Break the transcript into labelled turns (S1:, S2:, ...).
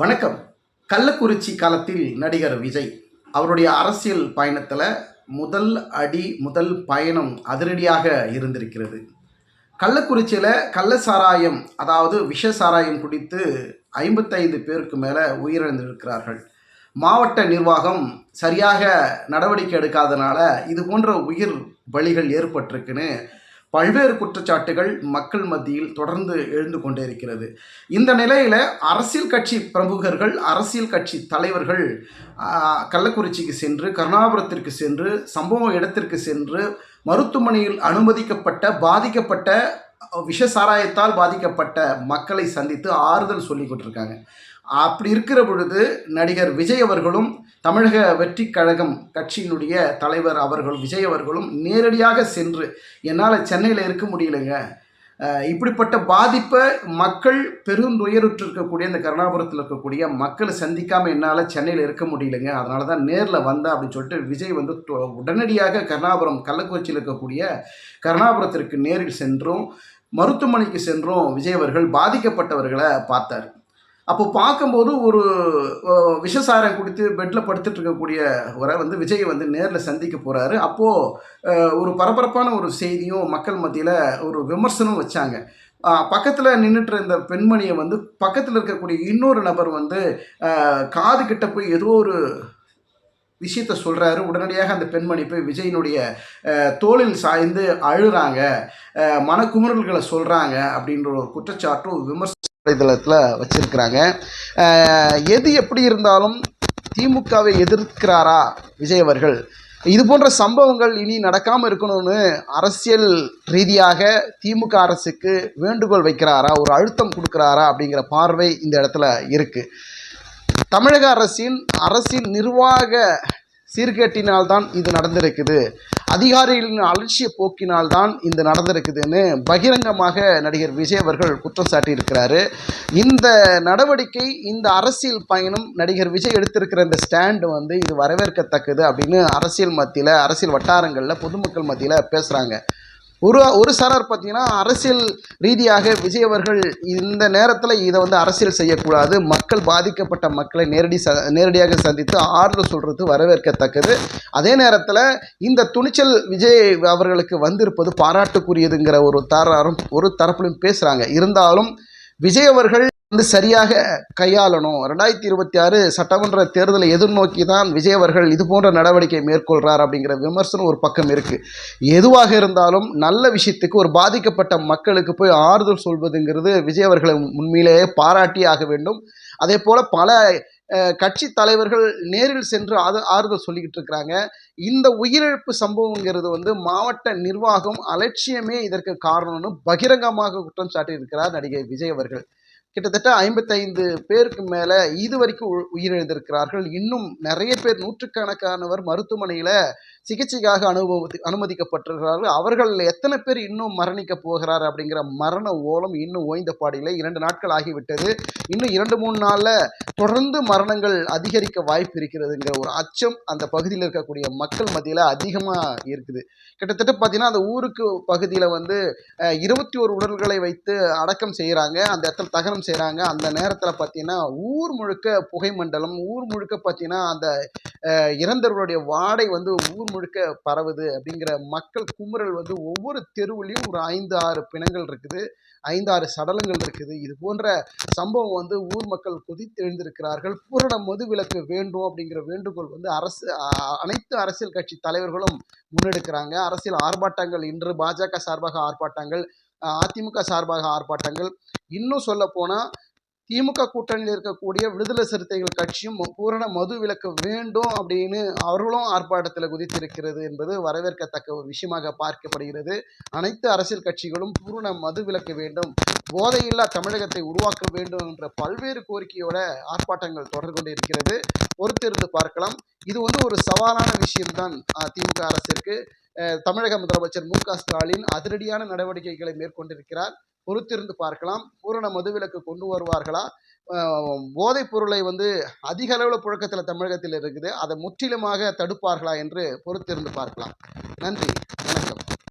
S1: வணக்கம். கள்ளக்குறிச்சி காலத்தில் நடிகர் விஜய் அவருடைய அரசியல் பயணத்தில் முதல் அடி முதல் பயணம் அதிரடியாக இருந்திருக்கிறது. கள்ளக்குறிச்சியில் கள்ள சாராயம் அதாவது விஷ சாராயம் குடித்து ஐம்பத்தைந்து பேருக்கு மேலே உயிரிழந்திருக்கிறார்கள். மாவட்ட நிர்வாகம் சரியாக நடவடிக்கை எடுக்காதனால இது போன்ற உயிர் பலிகள் ஏற்பட்டிருக்குன்னு பல்வேறு குற்றச்சாட்டுகள் மக்கள் மத்தியில் தொடர்ந்து எழுந்து கொண்டே இருக்கிறது இந்த நிலையில் அரசியல் கட்சி பிரமுகர்கள் அரசியல் கட்சி தலைவர்கள் கள்ளக்குறிச்சிக்கு சென்று கருணாபுரத்திற்கு சென்று சம்பவ இடத்திற்கு சென்று மருத்துவமனையில் அனுமதிக்கப்பட்ட பாதிக்கப்பட்ட விஷ சாராயத்தால் பாதிக்கப்பட்ட மக்களை சந்தித்து ஆறுதல் சொல்லி கொண்டிருக்காங்க. அப்படி இருக்கிற பொழுது நடிகர் விஜய் அவர்களும் தமிழக வெற்றி கழகம் கட்சியினுடைய தலைவர் அவர்கள் விஜய் அவர்களும் நேரடியாக சென்று என்னால் சென்னையில் இருக்க முடியலைங்க. இப்படிப்பட்ட பாதிப்பை மக்கள் பெருந்துயருற்றிருக்கக்கூடிய இந்த கருணாபுரத்தில் இருக்கக்கூடிய மக்களை சந்திக்காமல் என்னால் சென்னையில் இருக்க முடியலைங்க. அதனால தான் நேரில் வந்தேன் அப்படின்னு சொல்லிட்டு விஜய் வந்து உடனடியாக கருணாபுரம் கள்ளக்குறிச்சியில் இருக்கக்கூடிய கருணாபுரத்திற்கு நேரில் சென்றும் மருத்துவமனைக்கு சென்றும் விஜய் அவர்கள் பாதிக்கப்பட்டவர்களை பார்த்தார். அப்போ பார்க்கும்போது ஒரு விஷசாரம் குடித்து பெட்டில் படுத்துட்டு இருக்கக்கூடிய வரை வந்து விஜய் வந்து நேரில் சந்திக்க போகிறாரு அப்போது ஒரு பரபரப்பான ஒரு செய்தியும் மக்கள் மத்தியில் ஒரு விமர்சனம் வச்சாங்க. பக்கத்தில் நின்றுட்டு இருந்த பெண்மணியை வந்து பக்கத்தில் இருக்கக்கூடிய இன்னொரு நபர் வந்து காது கிட்ட போய் ஏதோ ஒரு விஷயத்த சொல்கிறாரு உடனடியாக அந்த பெண்மணி போய் விஜயினுடைய தோளில் சாய்ந்து அழுகிறாங்க மனக்குமுறல்களை சொல்கிறாங்க அப்படின்ற ஒரு குற்றச்சாட்டும் விமர்சனம் வலைதளத்தில் வச்சிருக்கிறாங்க. எது எப்படி இருந்தாலும் திமுகவை எதிர்க்கிறாரா விஜய் அவர்கள்? இது போன்ற சம்பவங்கள் இனி நடக்காமல் இருக்கணும்னு அரசியல் ரீதியாக திமுக அரசுக்கு வேண்டுகோள் வைக்கிறாரா? ஒரு அழுத்தம் கொடுக்குறாரா? அப்படிங்கிற பார்வை இந்த இடத்துல இருக்குது தமிழக அரசின் அரசின் நிர்வாக சீர்கேட்டினால்தான் இது நடந்திருக்குது. அதிகாரிகளின் அலட்சிய போக்கினால்தான் இது நடந்திருக்குதுன்னு பகிரங்கமாக நடிகர் விஜய் அவர்கள் குற்றம் சாட்டியிருக்கிறாரு. இந்த நடவடிக்கை இந்த அரசியல் பயணம் நடிகர் விஜய் எடுத்திருக்கிற இந்த ஸ்டாண்டு வந்து இது வரவேற்கத்தக்கது அப்படின்னு அரசியல் மத்தியில் அரசியல் வட்டாரங்களில் பொதுமக்கள் மத்தியில் பேசுகிறாங்க ஒரு ஒரு சாரார் பார்த்தீங்கன்னா அரசியல் ரீதியாக விஜய் அவர்கள் இந்த நேரத்தில் இதை வந்து அரசியல் செய்யக்கூடாது. மக்கள் பாதிக்கப்பட்ட மக்களை நேரடி ச நேரடியாக சந்தித்து ஆறுதல் சொல்கிறது வரவேற்கத்தக்கது. அதே நேரத்தில் இந்த துணிச்சல் விஜய் அவர்களுக்கு வந்திருப்பது பாராட்டுக்குரியதுங்கிற ஒரு தாராரும் ஒரு தரப்புலையும் பேசுகிறாங்க இருந்தாலும் விஜய் அவர்கள் வந்து சரியாக கையாளணும். ரெண்டாயிரத்தி இருபத்தி ஆறு சட்டமன்ற தேர்தலை எதிர்நோக்கி தான் விஜய் அவர்கள் இது போன்ற நடவடிக்கை மேற்கொள்கிறார் அப்படிங்கிற விமர்சனம் ஒரு பக்கம் இருக்குது எதுவாக இருந்தாலும் நல்ல விஷயத்துக்கு ஒரு பாதிக்கப்பட்ட மக்களுக்கு போய் ஆறுதல் சொல்வதுங்கிறது விஜய் அவர்களை உண்மையிலேயே பாராட்டி ஆக வேண்டும். அதே போல் பல கட்சி தலைவர்கள் நேரில் சென்று ஆறு ஆறுதல் சொல்லிக்கிட்டு இருக்கிறாங்க. இந்த உயிரிழப்பு சம்பவங்கிறது வந்து மாவட்ட நிர்வாகம் அலட்சியமே இதற்கு காரணம்னு பகிரங்கமாக குற்றம் சாட்டியிருக்கிறார் நடிகை விஜய் அவர்கள். கிட்டத்தட்ட ஐம்பத்தைந்து பேருக்கு மேலே இது வரைக்கும் உயிரிழந்திருக்கிறார்கள். இன்னும் நிறைய பேர் நூற்றுக்கணக்கானவர் மருத்துவமனையில் சிகிச்சைக்காக அனுபவத்து அனுமதிக்கப்பட்டிருக்கிறார்கள். அவர்கள் எத்தனை பேர் இன்னும் மரணிக்க போகிறார் அப்படிங்கிற மரண ஓலம் இன்னும் ஓய்ந்த பாடியில் இரண்டு நாட்கள் ஆகிவிட்டது. இன்னும் இரண்டு மூணு நாளில் தொடர்ந்து மரணங்கள் அதிகரிக்க வாய்ப்பு இருக்கிறதுங்கிற ஒரு அச்சம் அந்த பகுதியில் இருக்கக்கூடிய மக்கள் மத்தியில் அதிகமாக இருக்குது. கிட்டத்தட்ட பார்த்தீங்கன்னா அந்த ஊருக்கு பகுதியில் வந்து இருபத்தி ஒரு உடல்களை வைத்து அடக்கம் செய்கிறாங்க அந்த இடத்துல தகனம் செய்கிறாங்க அந்த நேரத்தில் பார்த்தீங்கன்னா ஊர் முழுக்க புகை மண்டலம் ஊர் முழுக்க பார்த்தீங்கன்னா அந்த இறந்தவர்களுடைய வாடை வந்து ஊர் முழுக்க பரவுது அப்படிங்கிற மக்கள் குமுறல் வந்து ஒவ்வொரு தெருவுலையும் ஒரு ஐந்து ஆறு பிணங்கள் இருக்குது. ஐந்து ஆறு சடலங்கள் இருக்குது. இது போன்ற சம்பவம் வந்து ஊர் மக்கள் கொதித்தெழுந்திருக்கிறார்கள். பூரண மதுவிலக்கு வேண்டும் அப்படிங்கிற வேண்டுகோள் வந்து அரசு அனைத்து அரசியல் கட்சி தலைவர்களும் முன்னெடுக்கிறாங்க. அரசியல் ஆர்ப்பாட்டங்கள் இன்று பாஜக சார்பாக ஆர்ப்பாட்டங்கள் அதிமுக சார்பாக ஆர்ப்பாட்டங்கள். இன்னும் சொல்ல போனால் திமுக கூட்டணியில் இருக்கக்கூடிய விடுதலை சிறுத்தைகள் கட்சியும் பூரண மது விலக்கு வேண்டும் அப்படின்னு அவர்களும் ஆர்ப்பாட்டத்தில் குதித்திருக்கிறது என்பது வரவேற்கத்தக்க ஒரு விஷயமாக பார்க்கப்படுகிறது. அனைத்து அரசியல் கட்சிகளும் பூரண மது விலக்கு வேண்டும் போதையில்லா தமிழகத்தை உருவாக்க வேண்டும் என்ற பல்வேறு கோரிக்கையோட ஆர்ப்பாட்டங்கள் தொடர்ந்து கொண்டிருக்கிறது. பொறுத்திருந்து பார்க்கலாம். இது வந்து ஒரு சவாலான விஷயம்தான் திமுக அரசிற்கு. தமிழக முதலமைச்சர் மு க ஸ்டாலின் அதிரடியான நடவடிக்கைகளை மேற்கொண்டிருக்கிறார். பொறுத்திருந்து பார்க்கலாம். பூரண மதுவிலக்கு கொண்டு வருவார்களா? போதைப் பொருளை வந்து அதிக அளவில் புழக்கத்தில் தமிழகத்தில் இருக்குது. அதை முற்றிலுமாக தடுப்பார்களா என்று பொறுத்திருந்து பார்க்கலாம். நன்றி. வணக்கம்.